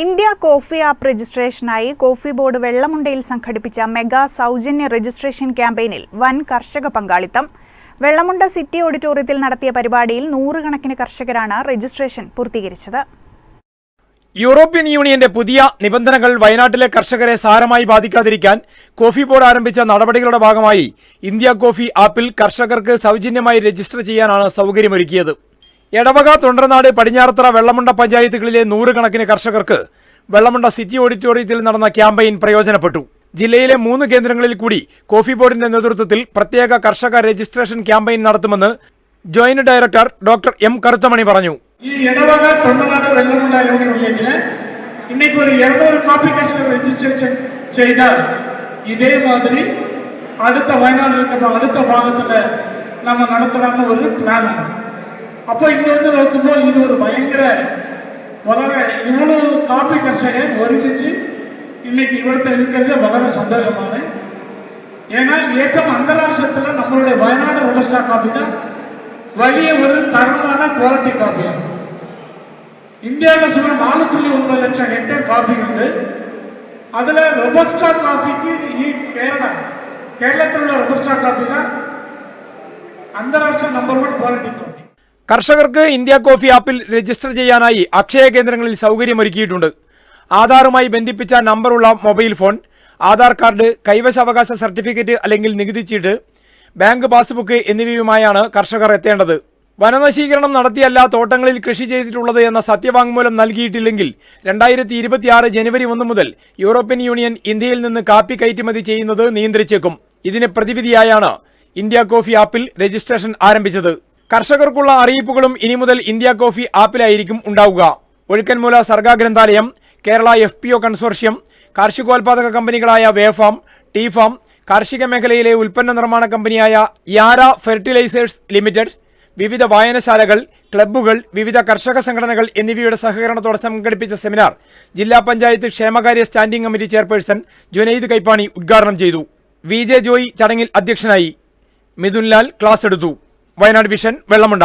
India coffee app രജിസ്ട്രേഷനായി coffee board വെള്ളമുണ്ടയിൽ സംഘടിപ്പിച്ച മെഗാ സൗജന്യ രജിസ്ട്രേഷൻ ക്യാമ്പയിനിൽ വൻ കർഷക പങ്കാളിത്തം. വെള്ളമുണ്ട സിറ്റി ഓഡിറ്റോറിയത്തിൽ നടത്തിയ പരിപാടിയിൽ നൂറുകണക്കിന് കർഷകരാണ് രജിസ്ട്രേഷൻ പൂർത്തീകരിച്ചത്. യൂറോപ്യൻ യൂണിയന്റെ പുതിയ നിബന്ധനകൾ വയനാട്ടിലെ കർഷകരെ സാരമായി ബാധിക്കാതിരിക്കാൻ കോഫി ബോർഡ് ആരംഭിച്ച നടപടികളുടെ ഭാഗമായി ഇന്ത്യ കോഫി ആപ്പിൽ കർഷകർക്ക് സൗജന്യമായി രജിസ്റ്റർ ചെയ്യാനാണ് സൗകര്യമൊരുക്കിയത്. എടവക തൊണ്ടർനാട് പടിഞ്ഞാറത്തറ വെള്ളമുണ്ട പഞ്ചായത്തുകളിലെ നൂറുകണക്കിന് കർഷകർക്ക് വെള്ളമുണ്ട സിറ്റി ഓഡിറ്റോറിയത്തിൽ നടന്ന ക്യാമ്പയിൻ പ്രയോജനപ്പെട്ടു ജില്ലയിലെ മൂന്ന് കേന്ദ്രങ്ങളിൽ കൂടി കോഫി ബോർഡിന്റെ നേതൃത്വത്തിൽ പ്രത്യേക കർഷക രജിസ്ട്രേഷൻ ക്യാമ്പയിൻ നടത്തുമെന്ന് joint director doctor M Karuthamani പറഞ്ഞു ഈ ഇടവക തൊണ്ടനാട് വെള്ളമുണ്ട യൂണിയൻ വില്ലേജില് இன்னைக்கு ஒரு இருநூறு காப்பி கர்ஷகர் ரெஜிஸ்ட்ரேஷன் செய்தால் இதே மாதிரி அடுத்த வயநாடு இருக்கிற அடுத்த பாகத்தில் நம்ம நடத்தலாம்னு ஒரு பிளான் ആണ് அப்போ இங்கே வந்து நோக்கும்போது இது ஒரு பயங்கர வளர இவ்வளவு காப்பி கர்ஷகர் ஒருமிச்சு இன்னைக்கு இவ்வளோ இருக்கிறதே வளர சந்தோஷமான ஏன்னால் ஏற்றம் அந்தராஷ்டிரத்தில் நம்மளுடைய வயநாடு ரொபஸ்டா காஃபி தான் வலிய ஒரு தரமான குவாலிட்டி காஃபி இந்தியாவில் சுமார் நாலு புள்ளி ஒன்பது லட்சம் ஹெக்டேர் காஃபி உண்டு. அதில் ரொபஸ்டா காஃபிக்கு கேரளா கேரளத்தில் உள்ள ரொபஸ்டா காஃபி தான் அந்தராஷ்டிர நம்பர் ஒன் குவாலிட்டி காஃபி കർഷകർക്ക് ഇന്ത്യ കോഫി ആപ്പിൽ രജിസ്റ്റർ ചെയ്യാനായി അക്ഷയ കേന്ദ്രങ്ങളിൽ സൗകര്യമൊരുക്കിയിട്ടുണ്ട്. ആധാറുമായി ബന്ധിപ്പിച്ച നമ്പറുള്ള മൊബൈൽ ഫോൺ ആധാർ കാർഡ് കൈവശാവകാശ സർട്ടിഫിക്കറ്റ് അല്ലെങ്കിൽ നികുതി ചീട്ട് ബാങ്ക് പാസ്ബുക്ക് എന്നിവയുമായാണ് കർഷകർ എത്തേണ്ടത്. വനനശീകരണം നടത്തിയല്ല തോട്ടങ്ങളിൽ കൃഷി ചെയ്തിട്ടുള്ളത് എന്ന സത്യവാങ്മൂലം നൽകിയിട്ടില്ലെങ്കിൽ രണ്ടായിരത്തി ഇരുപത്തിയാറ് ജനുവരി ഒന്ന് മുതൽ യൂറോപ്യൻ യൂണിയൻ ഇന്ത്യയിൽ നിന്ന് കാപ്പി കയറ്റുമതി ചെയ്യുന്നത് നിയന്ത്രിച്ചേക്കും. ഇതിന് പ്രതിവിധിയായാണ് ഇന്ത്യ കോഫി ആപ്പിൽ രജിസ്ട്രേഷൻ ആരംഭിച്ചത്. കർഷകർക്കുള്ള അറിയിപ്പുകളും ഇനി മുതൽ ഇന്ത്യ കോഫി ആപ്പിലായിരിക്കും ഉണ്ടാവുക. Ozhukkanmoola സർഗാ ഗ്രന്ഥാലയം Kerala F P O consortium കാർഷികോൽപാദക കമ്പനികളായ വേഫാം ടീഫാം കാർഷിക മേഖലയിലെ ഉൽപ്പന്ന നിർമ്മാണ കമ്പനിയായ യാര ഫെർട്ടിലൈസേഴ്സ് ലിമിറ്റഡ് വിവിധ വായനശാലകൾ ക്ലബ്ബുകൾ വിവിധ കർഷക സംഘടനകൾ എന്നിവയുടെ സഹകരണത്തോടെ സംഘടിപ്പിച്ച സെമിനാർ ജില്ലാ പഞ്ചായത്ത് ക്ഷേമകാര്യ standing committee chairperson Junaid Kaippani ഉദ്ഘാടനം ചെയ്തു. വി ജെ ജോയി ചടങ്ങിൽ അധ്യക്ഷനായി. മിഥുൻലാൽ ക്ലാസ് എടുത്തു. വയനാട് വിഷൻ വെള്ളമുണ്ട